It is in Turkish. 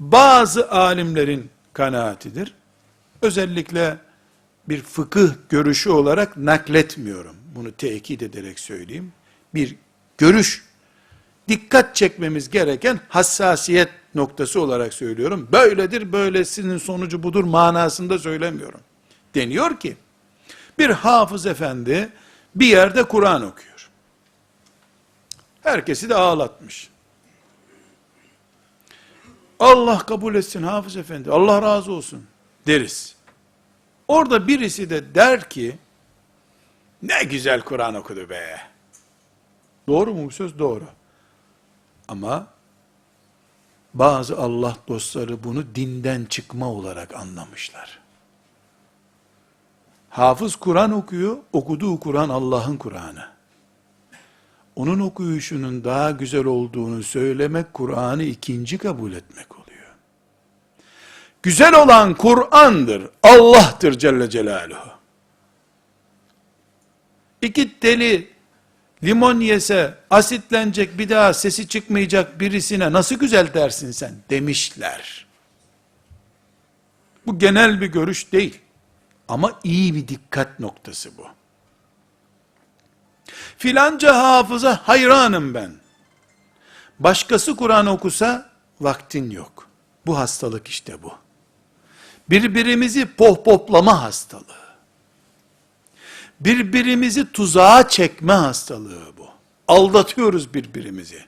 bazı alimlerin kanaatidir. Özellikle bir fıkıh görüşü olarak nakletmiyorum. Bunu tekit ederek söyleyeyim. Bir görüş, dikkat çekmemiz gereken hassasiyet noktası olarak söylüyorum. Böyledir, böylesinin sonucu budur manasında söylemiyorum. Deniyor ki, bir hafız efendi bir yerde Kur'an okuyor. Herkesi de ağlatmış. Allah kabul etsin hafız efendi, Allah razı olsun deriz. Orada birisi de der ki, ne güzel Kur'an okudu be. Doğru mu bu söz? Doğru. Ama bazı Allah dostları bunu dinden çıkma olarak anlamışlar. Hafız Kur'an okuyor, okuduğu Kur'an Allah'ın Kur'an'ı. Onun okuyuşunun daha güzel olduğunu söylemek, Kur'an'ı ikinci kabul etmek oluyor. Güzel olan Kur'an'dır, Allah'tır Celle Celaluhu. İki deli limon yese asitlenecek bir daha sesi çıkmayacak birisine nasıl güzel dersin sen demişler. Bu genel bir görüş değil. Ama iyi bir dikkat noktası bu. Filanca hafıza hayranım ben. Başkası Kur'an okusa vaktin yok. Bu hastalık işte bu. Birbirimizi pohpohlama hastalığı. Birbirimizi tuzağa çekme hastalığı bu. Aldatıyoruz birbirimizi.